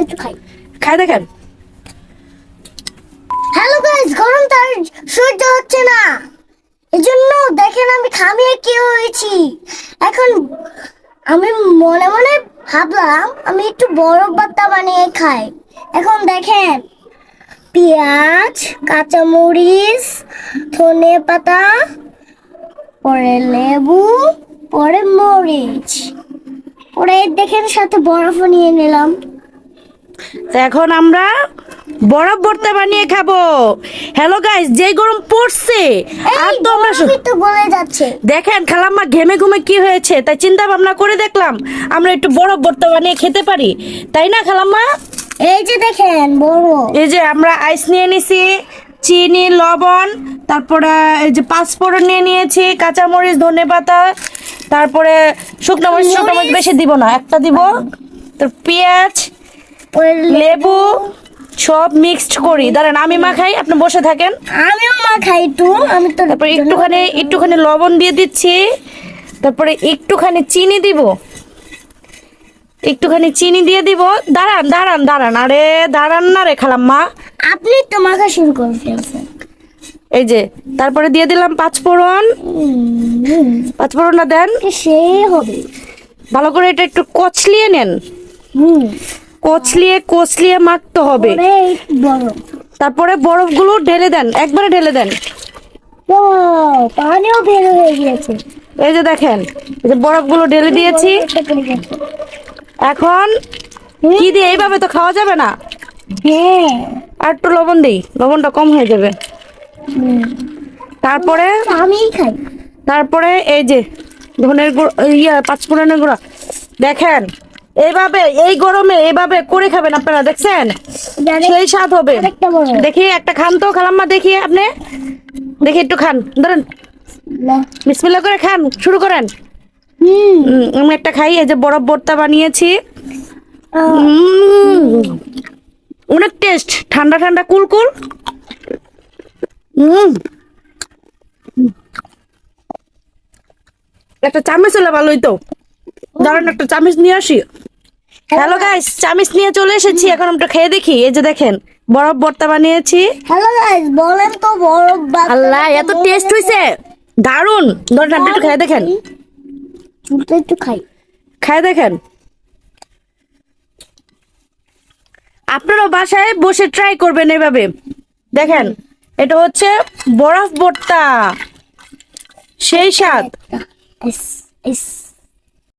একটু খাই। খাই দেখেন। হ্যালো গাইস গরম তার সহ্য হচ্ছে না। এজন্য দেখেন আমি খামিয়ে কি হয়েছি। এখন আমি মনে মনে ভাবলাম আমি একটু বরফ বাত্তা বানিয়ে খাই। এখন দেখেন পেঁয়াজ কাঁচামরিচ ধনে পাতা পরে লেবু পরে মরিচ। পরে দেখেন সাথে বরফও নিয়ে নিলাম। এখন আমরা বরফ ভর্তা বানিয়ে খাব। হ্যালো গাইস যে গরম পড়ছে আর তো আমরা গলে যাচ্ছে। দেখেন খালাম্মা ঘেমে ঘুমে কি হয়েছে তাই চিন্তা ভাবনা করে দেখলাম আমরা একটু বরফ ভর্তা বানিয়ে খেতে পারি। তাই না খালাম্মা? এই যে দেখেন বড়। এই যে আমরা আইস নিয়ে নিছি চিনি লবণ তারপরে এই যে পাঁচফোড়ন নিয়ে নিয়েছি কাঁচামরিচ ধনে পাতা তারপরে শুকনো মরিচ শুকনো মরিচ বেশি দিব না একটা দিব। তো পেঁয়াজ লেবু সব মিক্সড করি। দাঁড়ান আমি মাখাই আপনি বসে থাকেন। আমিও মা খাই একটু আমি তো তারপরে একটুখানি একটুখানি লবণ দিয়ে দিচ্ছি। তারপরে একটুখানি চিনি দিব। একটুখানি চিনি দিয়ে দিব। দাঁড়ান দাঁড়ান দাঁড়ান। আরে দাঁড়ান না রে খালাম্মা। আপনি তো মাখা শুরু করে ফেলছেন এই যে তারপরে দিয়ে দিলাম পাঁচফোড়ন হুম, পাঁচফোড়নটা দেন। সেই হবে। ভালো করে এটা একটু কচলিয়ে নেন। হুম। কচলিয়ে কচলিয়ে মাখতে হবে। তারপরে বরফগুলো ঢেলে দেন একবারে ঢেলে দেন। পানিও বের হয়ে গিয়েছে। এই যে দেখেন এই যে বরফগুলো ঢেলে দিয়েছি। এখন কি দিয়ে এইভাবে তো খাওয়া যাবে না? হ্যাঁ। আর একটু লবণ দিই লবণটা কম হয়ে যাবে। তারপরে? আমিই খাই। তারপরে এই যে ধনের গুঁড়ো ইয়া পাঁচফোড়নের গুঁড়া। দেখেন এইভাবে এই গরমে এইভাবে করে খাবেন আপনারা দেখছেন? সেই স্বাদ হবে। দেখি একটা খান তো খালাম্মা দেখি আপনি। দেখি একটু খান। ধরেন। বিসমিল্লা করে খান শুরু করেন। হুম। আমি একটা খাই এই যে বরফ ভর্তা বানিয়েছি। অনেক টেস্ট ঠান্ডা ঠান্ডা কুল কুল। উম। একটা চামচ হলে ভালোই তো দাঁড়ান একটা চামচ নিয়ে আসি। হ্যালো গাইস চামচ নিয়ে চলে এসেছি। এখন আমরা খেয়ে দেখি। এই যে দেখেন বরফ ভর্তা বানিয়েছি। হ্যালো গাইস বলেন তো বরফ আল্লাহ এত টেস্ট হয়েছে? দারুণ ধরেন আপনি একটু খেয়ে দেখেন। চুলটা একটু খাই। খায় দেখেন। আপনারাও বাসায় বসে ট্রাই করবেন এভাবে। দেখেন এটা হচ্ছে বরফ ভর্তা সেই স্বাদ।